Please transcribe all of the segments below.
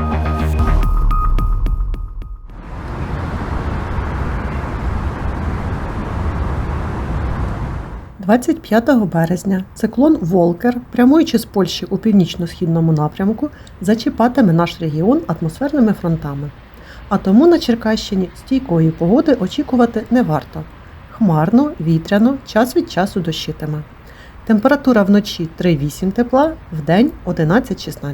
– 25 березня циклон Волкер, прямуючи з Польщі у північно-східному напрямку, зачіпатиме наш регіон атмосферними фронтами. А тому на Черкащині стійкої погоди очікувати не варто. Хмарно, вітряно, час від часу дощитиме. Температура вночі 3-8 тепла, вдень 11-16.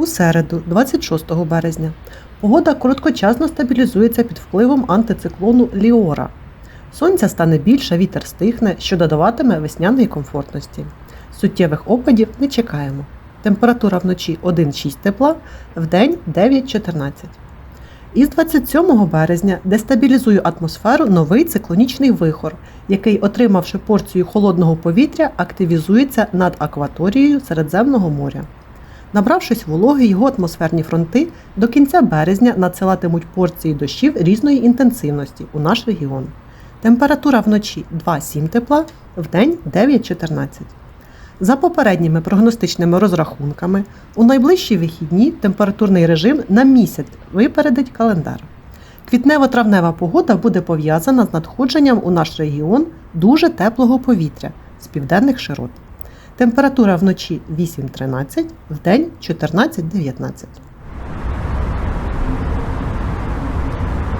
У середу, 26 березня, погода короткочасно стабілізується під впливом антициклону Ліора. Сонця стане більше, вітер стихне, що додаватиме весняної комфортності. Суттєвих опадів не чекаємо. Температура вночі 1-6 тепла, вдень 9-14. Із 27 березня дестабілізує атмосферу новий циклонічний вихор, який, отримавши порцію холодного повітря, активізується над акваторією Середземного моря. Набравшись вологи, його атмосферні фронти до кінця березня надсилатимуть порції дощів різної інтенсивності у наш регіон. Температура вночі 2-7 тепла, вдень 9-14. За попередніми прогностичними розрахунками, у найближчі вихідні температурний режим на місяць випередить календар. Квітнево-травнева погода буде пов'язана з надходженням у наш регіон дуже теплого повітря з південних широт. Температура вночі 8-13, вдень 14-19.